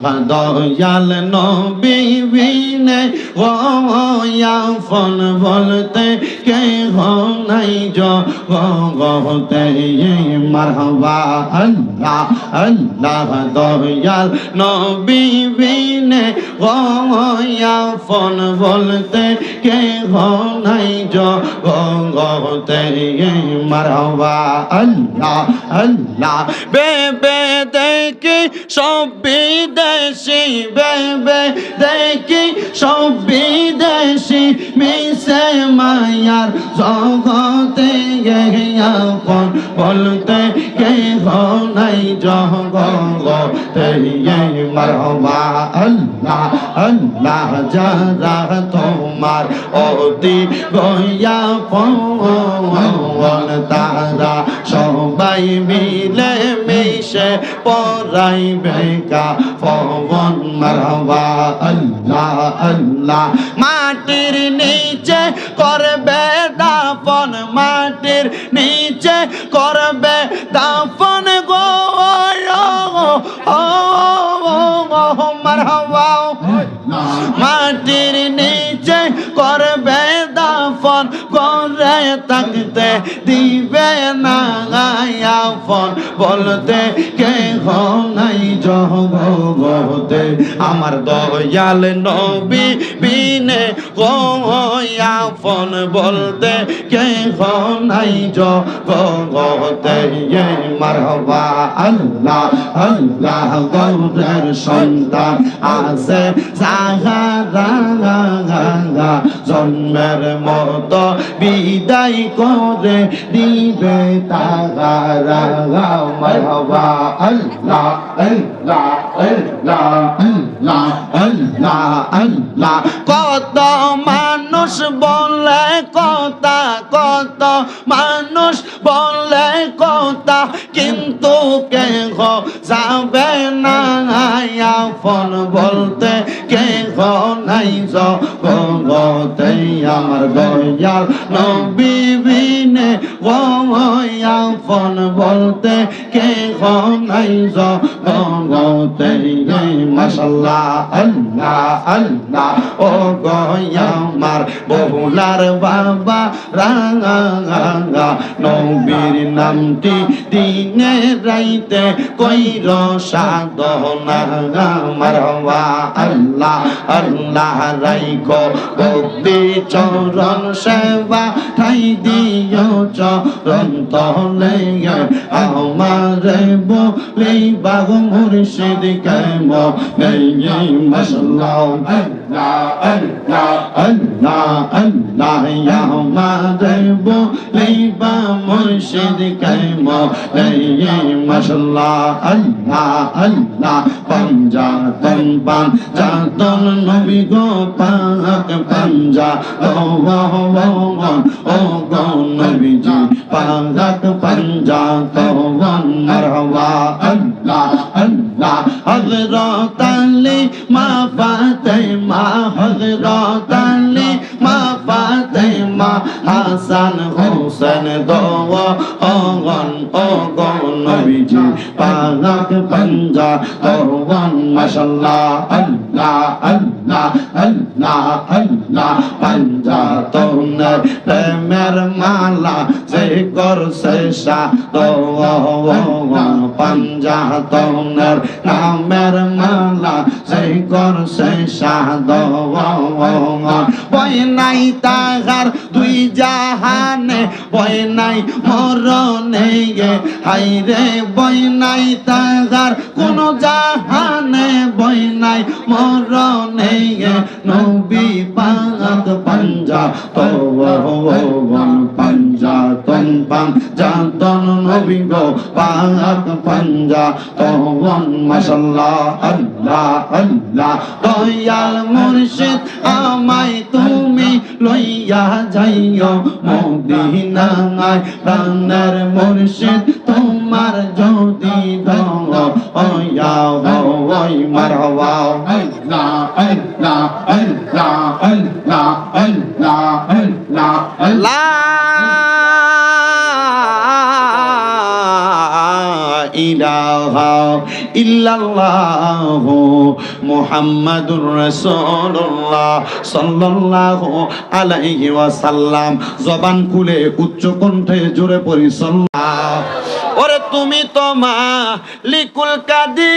দয়াল নবী বিনে ফল বলতে কে হো নাই জগতে মারহবা আল্লাহ আল্লাহ দয়াল নবী বিনে ফল বলতে কে হো নাই জগতে মারহবা আল্লাহ আল্লাহ। বেবে দেখি সব বিদেশি, বেবে দেখি সব বিদেশি মিশে মায়ার জগতে আপন বলতে কে নাই জগতে মারবা আল্লাহ আল্লাহ যারা তোমার অতি গয়া পন তারা সবাই মিলে মিশে পরাই বেকা পবন মারবা আল্লাহ আল্লাহ। মাটির নিচে করবে দাফন, মাটির নিচে করবে দাফন গো মাটির নিচে করবে দাফন করে থাকতে দিবে না। আফন বলতে কে নাই জগতে আমার দয়াল নবী বিনে আফন বলতে কে নাই জগতে। মারহবা আল্লাহ আল্লাহ গৌরের সন্তান আছে। জন্মের মতো বিদায় করে দিবে তাহারা। কত মানুষ বলে কথা কত মানুষ বলে কথা কিন্তু কে যাবে না ফোন বলতে কে নাই জগতে আমার দয়াল নবী বিনে ফোন বলতে কে নাই জগতে মাশাল্লাহ, আল্লাহ আল্লাহ, ও গয়ামার বহুলার বাবা রাঙা নবীর নামটি দিনে রাইতে কইর সাধনা মারবা আল্লাহ। আল্লাহ রাইখো ভক্তি চরণ সেবা ঠাই দিও, চরণ তলে আমার বলে বাগ মুর্শিদ কেম মশলা মুর্শিদ কেম মশলা আল্লাহ আল্লাহ পঞ্জা তন পান জাতন নবী গো পাক পঞ্জা ও ও গো নবীজি পাক পঞ্জা তো মারওয়া আল্লাহ আল্লাহ হযরত আলী মা ফাতেমা হযরত আলী মা ফাতেমা, হাসান হোসেন, দোয়া অগন অগন নবীজি পাক পঞ্জা তোয়ান মাশাল্লাহ, আল্লাহ আল্লাহ। আল্লাহ আল্লাহ পঞ্জা তোনের প্রেমের মালা করছে সা দোয়া পঞ্জা তোনের নামের মালা যে করছে সা দোয়া বই নাই তাহার দুই জাহানে বই নাই মরণে গে হাই রে বই নাই তাহার কোন জাহানে বই নাই, মরণে গে নবী পাক পাঞ্জা তো পাঞ্জা, তন পাঞ্জা তন নবী গো পাঞ্জা তন আল্লাহ আল্লাহ। মুর্শিদ আমায় তুমি লইয়া যাইও, মদিনায় প্রাণের মুর্শিদ তোমার যদি ইল্লাল্লাহ মুহাম্মাদুর রাসূলুল্লাহ সাল্লাল্লাহু আলাইহি ওয়াসাল্লাম। জবান খুলে উচ্চ কণ্ঠে জোরে পড়ি সাল্লাহ ওরে তুমি তো মালিকুল কাদির।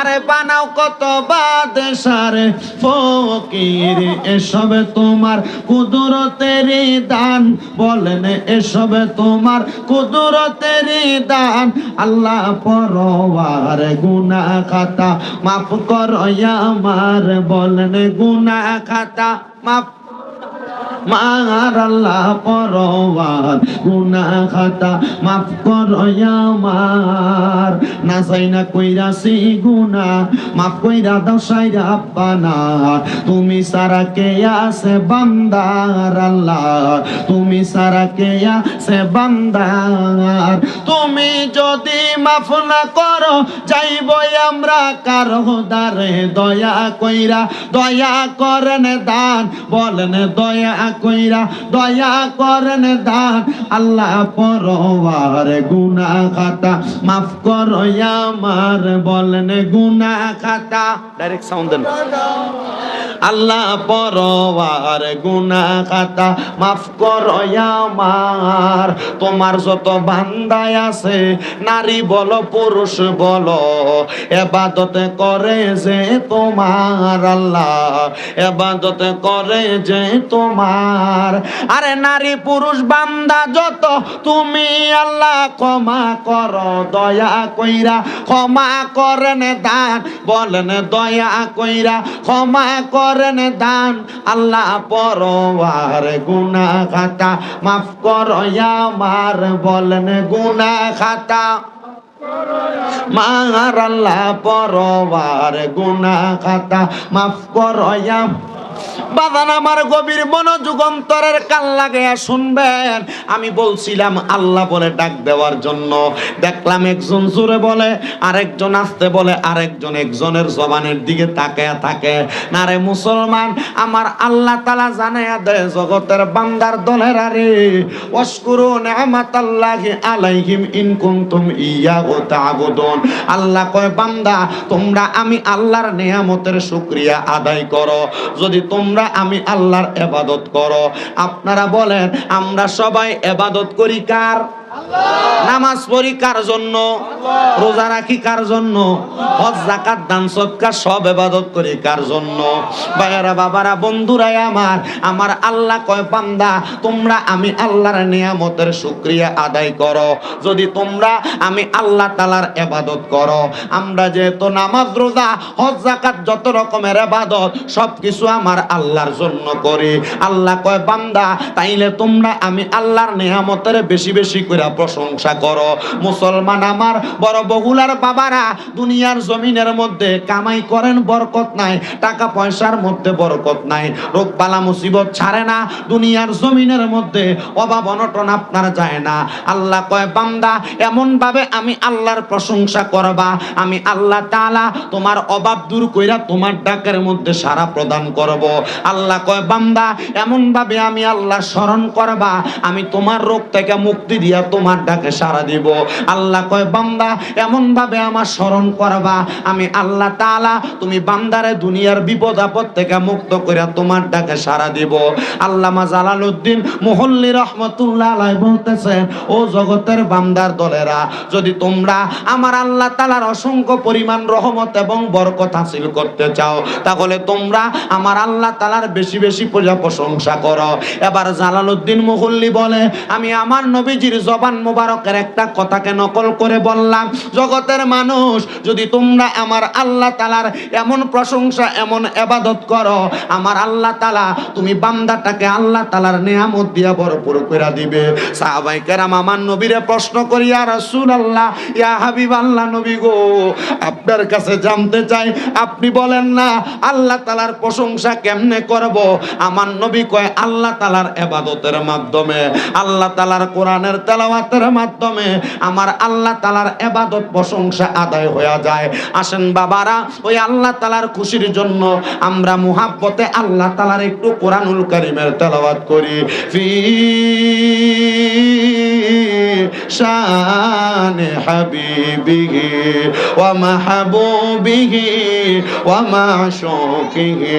আরে বানাও কত বাদশারে ফকির, এসবে তোমার কুদরতের দান। বলেন, এসবে তোমার কুদরতের দান। আল্লাহ পরওয়ার গুনা খাতা মাফ করো আমার। বলেন গুনা খাতা মাফ মার আল্লাহ পরওয়ার গুনাহ খাতা মাফ করো আমার। না চাই না কইরাছি গুনাহ, মাফ কইরা দাও সাইরা আব্বানা তুমি সারা কে আছে বান্দার আল্লাহ? তুমি সারা কে আছে বান্দার? তুমি যদি মাফ না করো, যাইব আমরা কারও দারে দয়া কইরা দয়া করেন দান, বলেন দয়া কইরা দয়া করেন দান। আল্লাহ পরওয়ার গুনা খাতা মাফ করো আমার, বলেন গুনা খাতা ডাইরেক্ট সাউন্ড দেন। আল্লাহ পরওয়ার গুনা খাতা মাফ করো আমার। তোমার যত বান্দায় আছে, নারী বলো, পুরুষ বলো, এবাদতে করে যে তোমার আল্লাহ, এবাদতে করে যে তোমার। আরে নারী, পুরুষ, বান্দা, যত তুমি আল্লাহ ক্ষমা করো, দয়া কইরা ক্ষমা করেন দান, বলেন দয়া কইরা ক্ষমা করেন দান, আল্লাহ পরওয়ার গুনা খাতা মাফ করো আমার বলেন গুনা খাতা মার আল্লাহ পরওয়ার গুনা খাতা মাফ করো বাদান আমার গভীর মনোযোগ অন্তরের কান লাগাইয়া শুনবেন। আমি বলছিলাম, আল্লাহ বলে ডাক দেওয়ার জন্য। দেখলাম একজন জোরে বলে, আরেকজন আসতে বলে, আরেকজন একজনের জবানের দিকে তাকায়া থাকে। না রে মুসলমান, আমার আল্লাহ তালা জানাইয়া দেয়, জগতের বান্দার দলের আরে অস্কুরু নেমাতাল্লাহি আলাইহিম ইন কুনতুম ইয়াহু তা'বুদুন। আল্লাহ কয়, বান্দা, তোমরা আমি আল্লাহর নিয়ামতের শুক্রিয়া আদায় করো। যদি তোমরা আমি আল্লাহর এবাদত করো। আপনারা বলেন আমরা সবাই এবাদত করি কার? নামাজ পড়ি কার জন্য? রোজা রাখি কার জন্য? হজ জাকাত দান, সৎকার সব এবাদত করি কার জন্য? ভাইয়ারা, বাবারা, বন্ধুরাই আমার আমার আল্লাহ কয়, বান্দা, তোমরা আমি আল্লাহর নিয়ামতের শুকরিয়া আদায় করো। যদি তোমরা আমি আল্লাহ তালার এবাদত করো, আমরা যেহেতু নামাজ, রোজা, হজ জাকাত যত রকমের এবাদত সব কিছু আমার আল্লাহর জন্য করি। আল্লাহ কয়, বান্দা, তাইলে তোমরা আমি আল্লাহর নিয়ামতের বেশি বেশি করে প্রশংসা করো। মুসলমান আমার, বড় বহুলার বাবারা, দুনিয়ার জমিনের মধ্যে কামাই করেন, বরকত নাই, টাকা পয়সার মধ্যে বরকত নাই। রোগ বালা মুসিবত ছাড়ে না, দুনিয়ার জমিনের মধ্যে অভাব অনটন আপনার যায় না। আল্লাহ কয়, বান্দা এমন ভাবে আমি আল্লাহর প্রশংসা করবা, আমি আল্লাহ তাআলা তোমার অভাব দূর কইরা তোমার ডাকের মধ্যে সারা প্রদান করব। আল্লাহ কয়, বান্দা এমন ভাবে আমি আল্লাহ স্মরণ করবা, আমি তোমার রোগ থেকে মুক্তি দিয়া তোমার ডাকে সারা দিব। আল্লাহ কয়, বান্দা এমন ভাবে আমার স্মরণ করবা। আমি আল্লাহ তাআলা তুমি বান্দারে দুনিয়ার বিপদ আপদ থেকে মুক্ত করে তোমার ডাকে সারা দিব। আল্লামা জালালউদ্দিন মুহল্লি রহমতুল্লাহ আলাই বলতেছেন, ও জগতের বান্দার দলেরা, যদি তোমরা আমার আল্লাহ তাআলার অসংখ্য পরিমাণ রহমত এবং বরকত হাসিল করতে চাও, তাহলে তোমরা আমার আল্লাহ তাআলার বেশি বেশি পূজা প্রশংসা করো। এবার জালালউদ্দিন মুহল্লি বলে, আমি আমার নবীজির জবান মোবারকের একটা কথাকে নকল করে বললাম, জগতের মানুষ, যদি তোমরা আমার আল্লাহ তালার এমন প্রশংসা, এমন এবাদত করো, আমার আল্লাহ তালা তুমি বান্দাটাকে আল্লাহ তালার নেয়ামত দিয়া ভরপুর করে দিবে। সাহাবাই কেরাম আমার নবীরে প্রশ্ন করিয়া রাসূল আল্লাহ ইয়া হাবিব আল্লাহ নবী গো, আপনার কাছে জানতে চাই, আপনি বলেন না, আল্লাহ তালার প্রশংসা কেমনে করব? আমার নবী কয়, আল্লাহ তালার এবাদতের মাধ্যমে। আল্লাহ তালার কোরআনের তেলাওয়াত তেলাওয়াতের মাধ্যমে আমার আল্লাহ তালার এবাদত প্রশংসা আদায় হয়ে যায়। আসেন বাবারা, ওই আল্লাহ তালার খুশির জন্য আমরা মুহাব্বতে আল্লাহ তালার একটু কোরআনুল কারিমের তেলাওয়াত করি। ফি শান হাবিবিহি ওয়া মাহবুবিহি ওয়া মাশুকিহি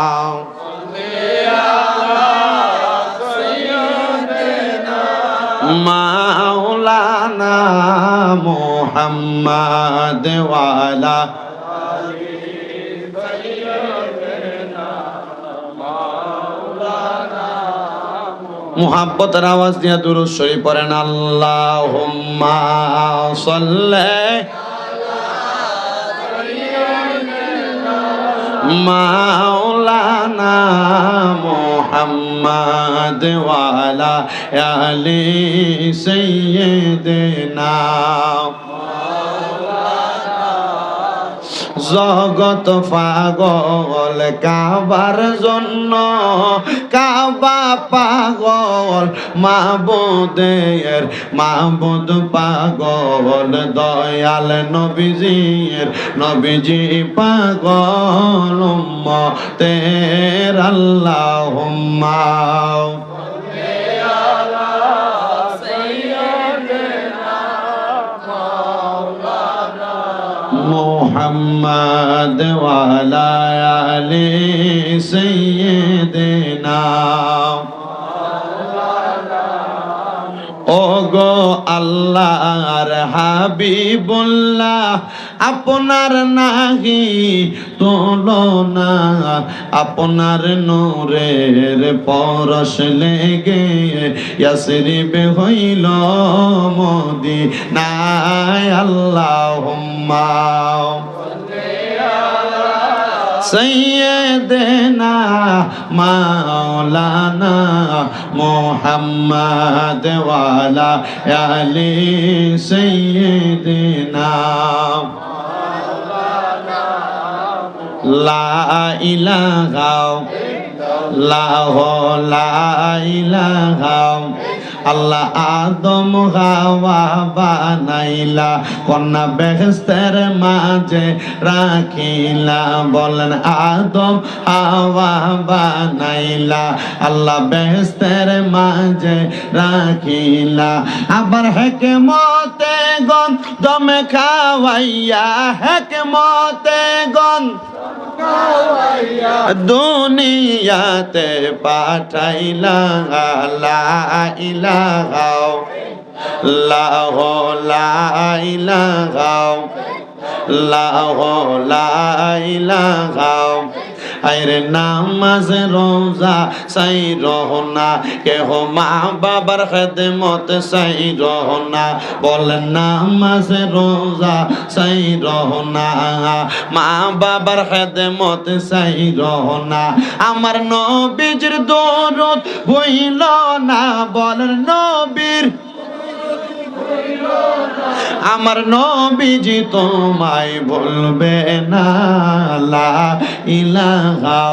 আল্লাহুম্মা ওয়ালা মুহাব্বতের আওয়াজ দিয়ে দুরুদ শরীফ পড়েন আল্লাহুম্মা সাল্লি মাওলানা মুহাম্মদ ওয়ালা আলি সাইয়্যিদিনা। জগত পাগল, কাবার জন্য কাবা পাগল, মাবুদের মাবুদ পাগল, দয়াল নবীজির নবীজি পাগল তের আল্লাহুম্মা মোহাম্মদ আলি সৈয়দনা। ও গো আল্লাহর হাবিবুল্লাহ, আপনার নাহি তুলনা, আপনার নূরের পরশ লেগে ইয়াসরিব হইল মোদি নাই আল্লাহুম্মা সৈয়দনা মাওলানা মোহাম্মদ ওয়ালা আলি সৈয়দনা। লা ইলাহা লাহ লা ইলাহা। আল্লাহ আদম হাওয়া বানাইলা, কন্যা বেহস্তের মাঝে রাখিলা। বলেন, আদম হাওয়া বানাইলা, আল্লাহ বেহস্তের মাঝে রাখিলা। আবার হেকে মতে গন দমে খাওয়াইয়া হেকে মতে গন দুনিয়াতে পাঠাইলা। লা ইলাহা লাহ লা ইলাহা লাহ লা ইলাহা আইরে নামাজ রোজা সাই রহনা কেহ মা বাবার খেদমত সাই রহনা বলেন নামাজ রোজা সাই রহনা মা বাবার খেদমত সাই রহনা আমার নবীজির দরদ হইল না বলেন নবীর আমার নবীজি তোমায় বলবে না, লা ইলাহা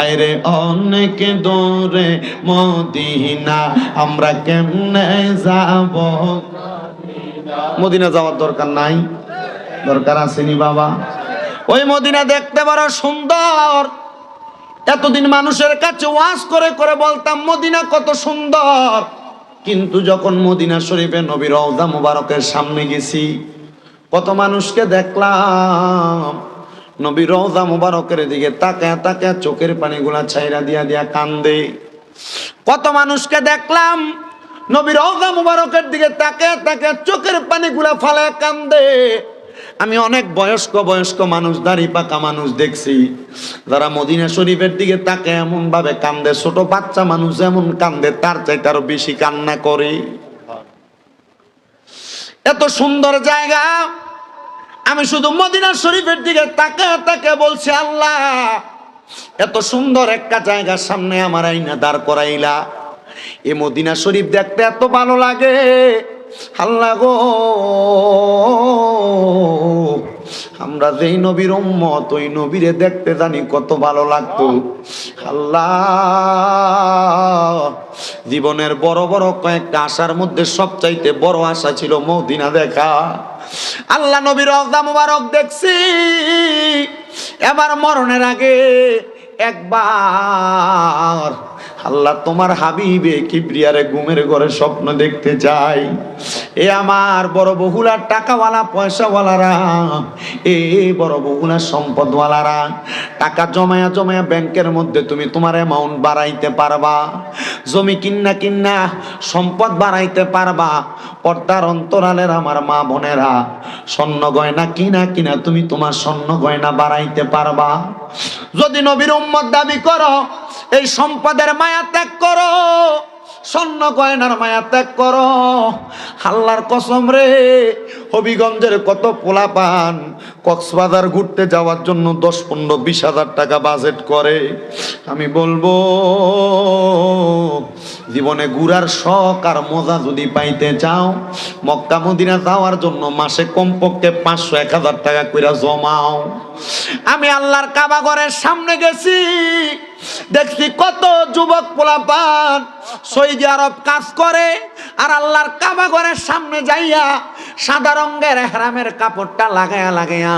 আইরে অনেক দূরে মদিনা, আমরা কেমনে যাব? মদিনা যাওয়ার দরকার নাই। দরকার আসেনি বাবা? ওই মদিনা দেখতে বড় সুন্দর। এতদিন মানুষের কাছে ওয়াজ করে করে বলতাম, মদিনা কত সুন্দর। কিন্তু যখন মদিনা শরীফে নবী রওজা মুবারকের সামনে গেছি, কত মানুষকে দেখলাম নবী রওজা মুবারকের দিকে তাকায় তাকায় চোখের পানিগুলা ছাইরা দিয়া দিয়া কান্দে। কত মানুষকে দেখলাম নবী রওজা মুবারকের দিকে তাকায় তাকায় চোখের পানিগুলা ফালায় কান্দে। আমি অনেক বয়স্ক বয়স্ক মানুষ, দাড়ি পাকা মানুষ দেখছি। যারা মদিনা শরীফের দিকে তাকে এমন ভাবে কান্দে, ছোট বাচ্চা মানুষ যেমন কান্দে, তার চাইতে আরও বেশি কান্না করে। এত সুন্দর জায়গা। আমি শুধু মদিনা শরীফের দিকে তাকে তাকে বলছি, আল্লাহ, এত সুন্দর একটা জায়গার সামনে আমার আইনা দাঁড় করাইলা। এ মদিনা শরীফ দেখতে এত ভালো লাগে। আল্লাহ গো। আমরা যেই নবীর উম্মত, ওই নবীরে দেখতে জানি কত ভালো লাগতো। আল্লাহ। জীবনের বড় বড় কয়েকটা আশার মধ্যে সবচাইতে বড় আশা ছিল মদিনা দেখা। আল্লাহ নবীর রওজা মুবারক দেখছি। এবার মরণের আগে একবার আল্লাহ তোমার হাবিবে কিবরিয়ারে ঘুমের ঘরে স্বপ্ন দেখতে চাই। এ আমার বড় বহুলার টাকাওয়ালা, পয়সাওয়ালারা, এ বড় বহুলার সম্পদওয়ালারা, টাকা জমায়া জমায়া ব্যাংকের মধ্যে তুমি তোমার অ্যামাউন্ট বাড়াইতে পারবা, জমি কিন্না কিন্না সম্পদ বাড়াইতে পারবা, পর্দার অন্তরালের আমার মা বোনেরা, স্বর্ণ গয়না কিনা কিনা তুমি তোমার স্বর্ণ গয়না বাড়াইতে পারবা। যদি নবীর উম্মত দাবি করো, এই সম্পদের মায়া ত্যাগ করো। স্বর্ণ গয়নার মায়া ত্যাগ কর। আল্লাহর কসম রে, হবিগঞ্জের কত পোলা পান, কক্সবাজার ঘুরতে যাওয়ার জন্য দশ, পনেরো, বিশ হাজার টাকা বাজেট করে। আমি বলব, জীবনে ঘুরার শখ আর মজা যদি পাইতে চাও, মক্কা, মদিনা যাওয়ার জন্য মাসে কমপক্ষে পাঁচশো, এক হাজার টাকা কইরা জমাও। আমি আল্লাহর কাবা ঘরের সামনে গেছি। দেখছি কত যুবক পোলাপান সৌদি আরব কাজ করে আর আল্লাহর কাবা ঘরের সামনে যাইয়া সাদা রঙের হেরামের কাপড়টা লাগায়া লাগায়া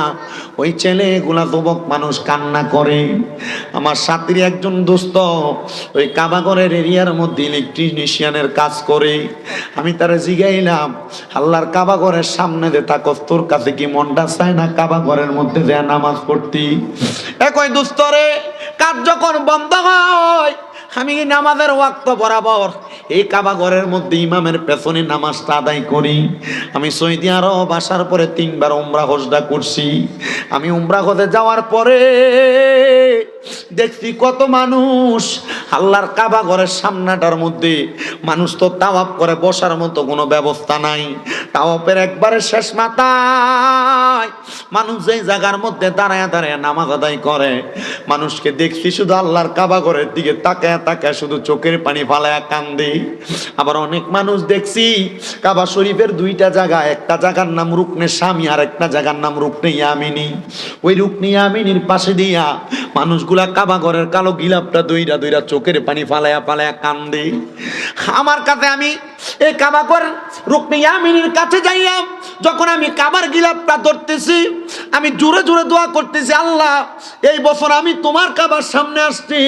ওই ছেলেগুলা যুবক মানুষ কান্না করে। আমার সাথীর একজন দোস্ত ওই কাবাগরের এরিয়ার মধ্যে ইলেকট্রিশিয়ানের কাজ করে। আমি তারা জিগাইলাম, আল্লাহর কাবাগরের সামনে যে তাকস তোর কাছে কি মনটা চায় না কাবাগরের মধ্যে যে নামাজ পড়তি? একই দোস্তরে কাজ যখন বন্ধ হয়, আমি নামাজের ওয়াক্ত বরাবর এই কাবা ঘরের মধ্যে ইমামের পেছনে নামাজটা আদায় করি? আমি সৌদি আরব আসার পরে তিনবার উমরা হজদা করছি। আমি উমরা হজে যাওয়ার পরে দেখছি কত মানুষ আল্লাহর কাবা ঘরের সামনাটার মধ্যে। মানুষ তো তাওয়াপ করে বসার মতো কোনো ব্যবস্থা নাই। তাওয়াপের একবারে শেষ মাথায়। মানুষ যেই জায়গার মধ্যে দাঁড়ায় দাঁড়ায় নামাজ আদায় করে, মানুষকে দেখছি শুধু আল্লাহর কাবা ঘরের দিকে তাকায় তাকায় শুধু চোখের পানি ফালায় কান্দি। আবার অনেক মানুষ দেখছি কাবা শরীফের দুইটা জায়গা, একটা জায়গার নাম রুকনে স্বামী আর একটা জায়গার নাম রুকনে ইয়ামিনী। ওই রুকনে ইয়ামিনীর পাশে দিয়া মানুষগুলা কাবা ঘরের কালো গিলাপটা দইরা দইরা চোখের পানি ফালায়া ফালায়া কান্দে। আমার কাছে আমি এই কাবাকর রুকনি ইয়ামিনীর কাছে যাইলাম যখন আমি কাবার গিলাপটা ধরতেছি, আমি জোরে জোরে দোয়া করতেছি, আল্লাহ, এই বছর আমি তোমার কাবার সামনে আসছি।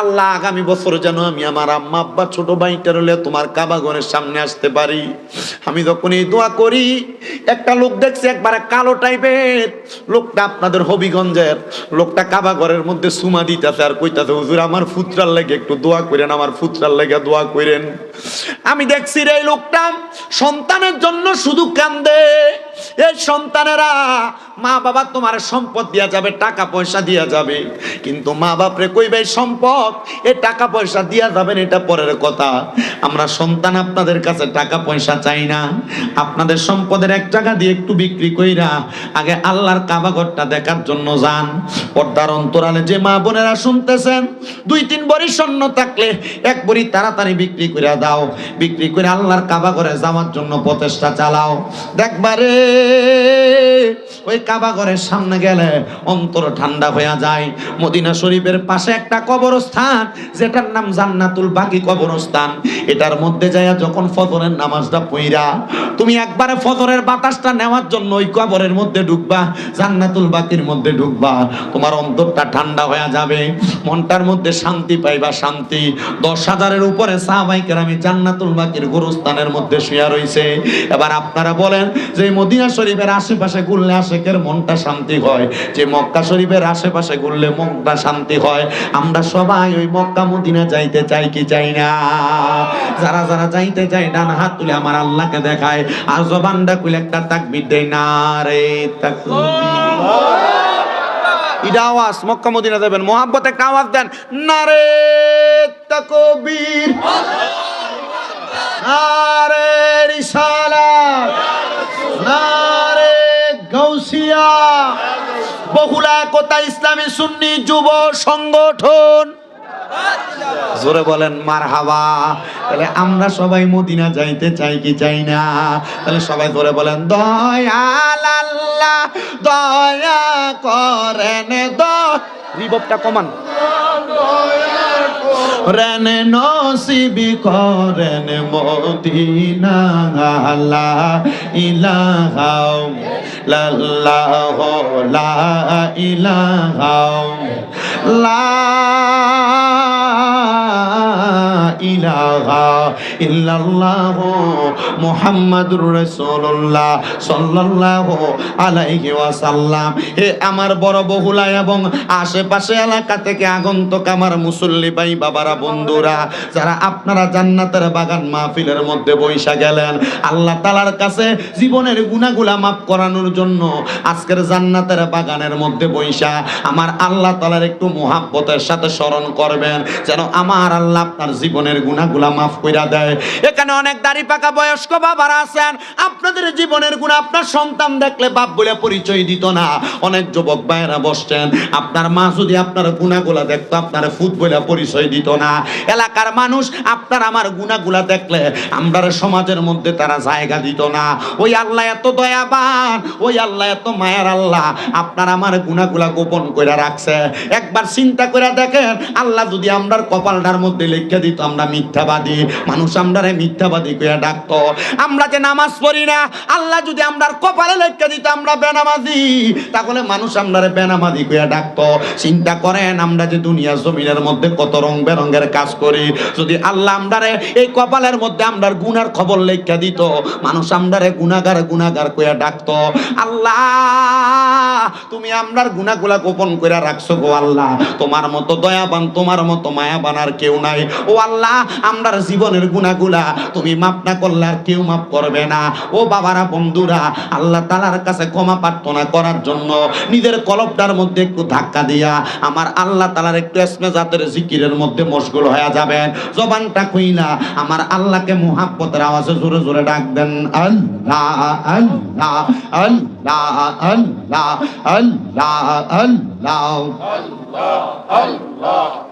আল্লাহ, আগামী বছর যেন আমি আমার আম্মা, আব্বা, ছোট ভাইটার হলে তোমার কাবা ঘরের সামনে আসতে পারি। আমি যখন এই দোয়া করি, একটা লোক দেখছি একবারে কালো টাইপের। লোকটা আপনাদের হবিগঞ্জের, লোকটা কাবা ঘরের মধ্যে সুমা দিতেছে আর কইতাছে, হুজুর, আমার ফুতরার লেগে একটু দোয়া করেন, আমার ফুতরার লেগে দোয়া করেন। আমি দেখছি রে লোকটা। সন্তানের জন্য শুধু কান্দে। এই সন্তানেরা, মা বাবা তোমার সম্পদ দিয়া যাবে, টাকা পয়সা দিয়া যাবে। কিন্তু মা বাপরে কইবে সম্পদ? এ টাকা পয়সা দিয়া যাবেন এটা পরের কথা। আমরা সন্তান আপনাদের কাছে টাকা পয়সা চাই না। আপনাদের সম্পদের এক টাকা দিয়ে একটু বিক্রি কইরা, আগে আল্লাহর কাবাঘরটা দেখার জন্য যান। পর্দার অন্তরালে যে মা বোনেরা শুনতেছেন, দুই তিন বড়ি স্বর্ণ থাকলে এক বড়ি তাড়াতাড়ি বিক্রি করে দাও। বিক্রি করে আল্লাহর কাবা ঘরে যাওয়ার জন্য প্রচেষ্টা চালাও। দেখবারে ওই কাবা ঘরের সামনে গেলে অন্তর ঠান্ডা হয়ে যায়। মদিনা শরীফের পাশে একটা কবরস্থান, যেটার নাম জান্নাতুল বাকি কবরস্থান। এটার মধ্যে যায় যখন ফজরের নামাজটা পইরা তুমি একবারে ফজরের বাতাসটা নেওয়ার জন্য ওই কবরের মধ্যে ঢুকবা, জান্নাতুল বাকির মধ্যে ঢুকবা, তোমার অন্তরটা ঠান্ডা হয়ে যাবে, মনটার মধ্যে শান্তি পাইবা, শান্তি। দশ হাজারের উপরে সাহাবাইকের আমি জান্নাতুল বাকির গোরস্থানের মধ্যে শুয়া রইছে। এবার আপনারা বলেন যে মদিনা শরীফের আশেপাশে ঘুরলে আশেকের মনটা শান্তি হয়, যে মক্কা শরীফের আশেপাশে ঘুরলে মনটা শান্তি হয়। আমরা সবাই ওই মক্কা মদিনা যাইতে চাই কি চাই না? যারা যারা যাইতে চাই ডান হাত তুলে আমার আল্লাহকে দেখায়। আর জবানটা খুলে একটা তাকবির দেয় না রে আওয়াজ, মক্কা, মদিনা যাবেন। একটা আওয়াজ দেন তাকবীর। নারে নারে বহুলা একতা ইসলামী সুন্নি যুব সংগঠন? জোরে বলেন মার হাওয়া তাহলে আমরা সবাই মদিনা যাইতে চাই কি চাই না? তাহলে সবাই জোরে বলেন, দয়াল দয়া করেন দ কমান। রেন নসিবি করেন মদিনা লা ইলাহা লাল্লাহ লা ইলাহা লা আমার বড় বহুলা এবং আশেপাশে এলাকা থেকে আগন্তুক আমার মুসল্লি ভাই বাবারা, বন্ধুরা, যারা আপনারা জান্নাতের বাগান মাহফিলের মধ্যে বৈশা গেলেন, আল্লাহ তালার কাছে জীবনের গুণাগুলা মাফ করানোর জন্য আজকের জান্নাতের বাগানের মধ্যে বৈশা আমার আল্লাহ তালার একটু মোহাব্বতের সাথে স্মরণ করবেন, যেন আমার আল্লাহ আপনার জীবনের গুণাগুলা মাফ কইরা দেয়। এখানে অনেক দাড়ি পাকা বয়স্ক বাবারা আছেন। আপনাদের জীবনের গুণ, আপনার সন্তান দেখলে বাপ বলে পরিচয় দিত না। অনেক যুবক ভাইয়েরা বসছেন, আপনার মা যদি আপনার গুণাগুলা দেখতো, আপনার ফুট বলে পরিচয় দিত না। এলাকার মানুষ, আপনার আমার গুণাগুলা দেখলে আমরা সমাজের মধ্যে তারা জায়গা দিত না। ওই আল্লাহ এত দয়াবান, ওই আল্লাহ এত মায়ার আল্লাহ, আপনার আমার গুণাগুলা গোপন করে রাখছে। একবার চিন্তা করে দেখেন, আল্লাহ যদি আমরার কপালটার মধ্যে লিখে দিত, আমরা মিথ্যাবাদী। মানুষ আমরারে মিথ্যাবাদী করে ডাকতো। আমরা যে নামাজ পড়ি না আল্লাহ যদি আমরার কপালে লিখে দিত, আমরা বেনামাজি। তাহলে মানুষ আমরারে বেনামাজি করে ডাকতো। চিন্তা করেন, আমরা যে দুনিয়া জমিনের মধ্যে কত রং বেরঙের কাজ করি। যদি আল্লাহ আমরারে এই কপালের মধ্যে আমরার গুনার খবর লেখা দিত, মানুষ আমরারে গুনাগার গুনাগার কইয়া ডাকতো। আল্লাহ, তুমি আমরার গুনাগুলা গোপন করে রাখছো গো আল্লাহ। তোমার মতো দয়াবান, তোমার মতো মায়াবান আর কেউ নাই। ও আল্লাহ, আমরার জীবনের গুনাগুলা তুমি মাপ না করলে আর কেউ মাপ করবে না। ও বাবারা, বন্ধুরা, আল্লাহ তালার কাছে ক্ষমা প্রার্থনা করার জন্য নিজের কলবটার মধ্যে একটু ধাক্কা দিয়া আমার আল্লাহ তালার একটু জাতের জিকিরের মধ্যে মশগুল হয়ে যাবেন। জবানটা কইলা আমার আল্লাহকে মোহাব্বতের আওয়াজে জোরে জোরে ডাক দেন আল্লাহ আল্লাহ আল্লাহ আল্লাহ আল্লাহ আল্লাহ।